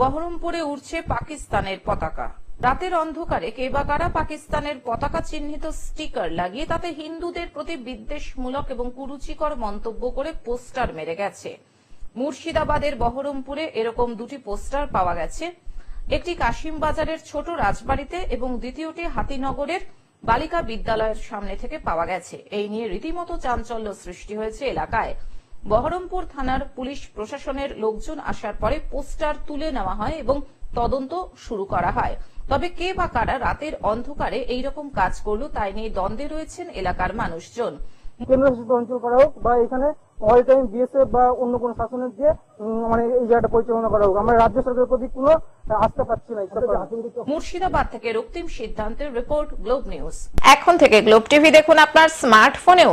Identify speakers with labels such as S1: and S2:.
S1: বহরমপুরে উড়ছে পাকিস্তানের পতাকা। রাতের অন্ধকারে কে বা কারা পাকিস্তানের পতাকা চিহ্নিত স্টিকার লাগিয়ে তাতে হিন্দুদের প্রতি বিদ্বেষমূলক এবং কুরুচিকর মন্তব্য করে পোস্টার মেরে গেছে। মুর্শিদাবাদের বহরমপুরে এরকম দুটি পোস্টার পাওয়া গেছে। একটি কাশিম বাজারের ছোট রাজবাড়িতে এবং দ্বিতীয়টি হাতিনগরের বালিকা বিদ্যালয়ের সামনে থেকে পাওয়া গেছে। এই নিয়ে রীতিমতো চাঞ্চল্য সৃষ্টি হয়েছে এলাকায়। বহরমপুর থানার পুলিশ প্রশাসনের লোকজন আসার পরে পোস্টার তুলে নেওয়া হয় এবং তদন্ত শুরু করা হয়। তবে কে বা কারা রাতের অন্ধকারে এই রকম কাজ করল তাই নিয়ে দ্বন্দ্বে রয়েছেন এলাকার মানুষজন।
S2: কেন্দ্রশাসিত অঞ্চল করা হোক বা এখানে অল টাইম বিএসএফ বা অন্য কোনো শাসনের দিয়ে উম, মানে এই জায়গাটা পরিচালনা করা হোক আমরা রাজ্য সরকারের প্রতি কোনো আস্থা পাচ্ছি না
S1: মুর্শিদাবাদ থেকে রক্তিম সিদ্ধান্তের রিপোর্ট গ্লোব নিউজ। এখন থেকে গ্লোব টিভি দেখুন আপনার স্মার্টফোনেও।